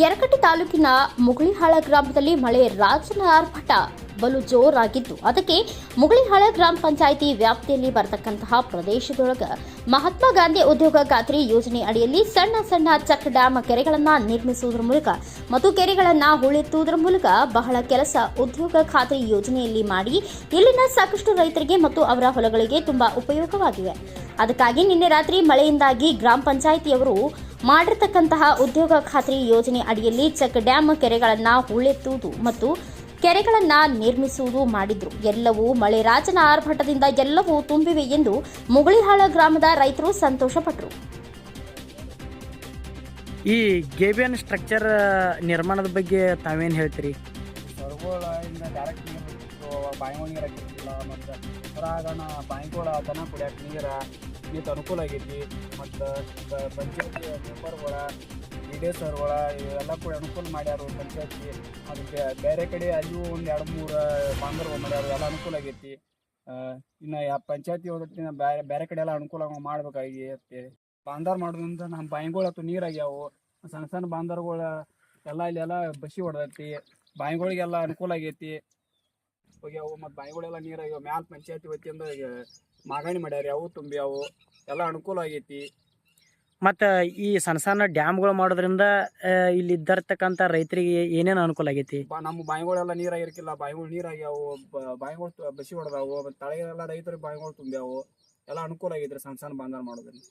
ಯರಕಟ್ಟಿ ತಾಲೂಕಿನ ಮುಗಳಿಹಾಳ ಗ್ರಾಮದಲ್ಲಿ ಮಳೆ ರಾಜನ ಆರ್ಭಟ ಬಲು ಜೋರಾಗಿದ್ದು, ಅದಕ್ಕೆ ಮುಗಳಿಹಾಳ ಗ್ರಾಮ ಪಂಚಾಯಿತಿ ವ್ಯಾಪ್ತಿಯಲ್ಲಿ ಬರತಕ್ಕಂತಹ ಪ್ರದೇಶದೊಳಗೆ ಮಹಾತ್ಮ ಗಾಂಧಿ ಉದ್ಯೋಗ ಖಾತ್ರಿ ಯೋಜನೆ ಅಡಿಯಲ್ಲಿ ಸಣ್ಣ ಸಣ್ಣ ಚಕ್ ಡ್ಯಾಮ್ ಕೆರೆಗಳನ್ನು ನಿರ್ಮಿಸುವುದರ ಮೂಲಕ ಮತ್ತು ಕೆರೆಗಳನ್ನು ಹೂಳೆತ್ತುವುದರ ಮೂಲಕ ಬಹಳ ಕೆಲಸ ಉದ್ಯೋಗ ಖಾತ್ರಿ ಯೋಜನೆಯಲ್ಲಿ ಮಾಡಿ ಇಲ್ಲಿನ ಸಾಕಷ್ಟು ರೈತರಿಗೆ ಮತ್ತು ಅವರ ಹೊಲಗಳಿಗೆ ತುಂಬಾ ಉಪಯೋಗವಾಗಿವೆ. ಅದಕ್ಕಾಗಿ ನಿನ್ನೆ ರಾತ್ರಿ ಮಳೆಯಿಂದಾಗಿ ಗ್ರಾಮ ಪಂಚಾಯಿತಿಯವರು ಮಾಡಿರ್ತಕ್ಕಂತಹ ಉದ್ಯೋಗ ಖಾತ್ರಿ ಯೋಜನೆ ಅಡಿಯಲ್ಲಿ ಚೆಕ್ ಡ್ಯಾಮ್ ಕೆರೆಗಳನ್ನು ಹೂಳೆತ್ತುವುದು ಮತ್ತು ಕೆರೆಗಳನ್ನು ನಿರ್ಮಿಸುವುದು ಮಾಡಿದ್ರು. ಎಲ್ಲವೂ ಮಳೆ ರಾಜನ ಆರ್ಭಟದಿಂದ ಎಲ್ಲವೂ ತುಂಬಿವೆ ಎಂದು ಮುಗಳಿಹಾಳ ಗ್ರಾಮದ ರೈತರು ಸಂತೋಷಪಟ್ಟರು ಈ ಗೇಬಿಯನ್ ಸ್ಟ್ರಕ್ಚರ್ ನಿರ್ಮಾಣದ ಬಗ್ಗೆ ತಾವೇನು ಹೇಳ್ತೀರಿ? ಸರ್ಗೋಳಿಂದ ಡೈರೆಕ್ಟ್ ನೀರು ಬಿಟ್ಟು ಬಾಯಿಗಳು ನೀರು ಹಾಕಿರ್ತಿಲ್ಲ ಮತ್ತು ಹೊರಾಗಣ ಬಾಯಿಗಳ ದನ ಕುಡಿಯಕ್ಕೆ ನೀರ ನೀರು ಅನುಕೂಲ ಆಗೈತಿ. ಮತ್ತು ಪಂಚಾಯತಿ ಮೆಂಬರ್ಗಳ ಡಿ ಡಿ ಸರ್ಗಳ ಇವೆಲ್ಲ ಕೂಡ ಅನುಕೂಲ ಮಾಡ್ಯಾರು ಪಂಚಾಯತಿ. ಅದಕ್ಕೆ ಬೇರೆ ಕಡೆ ಅಲ್ಲಿಯೂ ಒಂದು ಎರಡು ಮೂರು ಬಾಂಧವ್ರು ಮಾಡ್ಯಾರು ಎಲ್ಲ ಅನುಕೂಲ ಆಗೈತಿ. ಇನ್ನು ಯಾ ಪಂಚಾಯತಿ ಹೋದ್ರೆ ಬೇರೆ ಬೇರೆ ಕಡೆ ಎಲ್ಲ ಅನುಕೂಲ ಮಾಡ್ಬೇಕಾಗೈತಿ ಬಾಂಧಾರ್ ಮಾಡೋದ್ರಿಂದ ನಮ್ಮ ಬಾಯಿಗಳು ಅಥವಾ ನೀರಾಗ್ಯಾವು ಸಣ್ಣ ಸಣ್ಣ ಬಾಂಧಾರ್ಗಳ ಎಲ್ಲ ಇಲ್ಲೆಲ್ಲ ಬಸಿ ಹೊಡೆದೈತಿ. ಬಾಯಿಗಳಿಗೆಲ್ಲ ಅನುಕೂಲ ಆಗೈತಿ. ಹೋಗ್ಯಾವು ಮತ್ತು ಬಾಯಿಗಳೆಲ್ಲ ನೀರಾಗ್ಯಾವ ಮ್ಯಾಲ ಪಂಚಾಯತಿ ವತಿಯಿಂದ ಮಾಗಣಿ ಮಾಡ್ಯಾರ. ಅವು ತುಂಬ್ಯಾವು ಎಲ್ಲ ಅನುಕೂಲ ಆಗೈತಿ. ಮತ್ತು ಈ ಸಣ್ಣ ಸಣ್ಣ ಡ್ಯಾಮ್ಗಳು ಮಾಡೋದ್ರಿಂದ ಇಲ್ಲಿ ಇದ್ದಿರ್ತಕ್ಕಂಥ ರೈತರಿಗೆ ಏನೇನು ಅನುಕೂಲ ಆಗೈತಿ? ಬಾ ನಮ್ಮ ಬಾಯಿಗಳೆಲ್ಲ ನೀರಾಗಿರ್ಕಿಲ್ಲ. ಬಾಯಿಗಳು ನೀರಾಗ್ಯಾವು ಬಾಯಿಗಳು ಬಸಿ ಹೊಡೆದಾವು. ಮತ್ತು ತಳಗೆಲ್ಲ ರೈತರಿಗೆ ಬಾಯಿಗಳು ತುಂಬ್ಯಾವು ಎಲ್ಲ ಅನುಕೂಲ ಆಗೈತ್ರಿ ಸಣ್ಣ ಸಣ್ಣ ಬಾಂಧವ್ ಮಾಡೋದ್ರಿಂದ.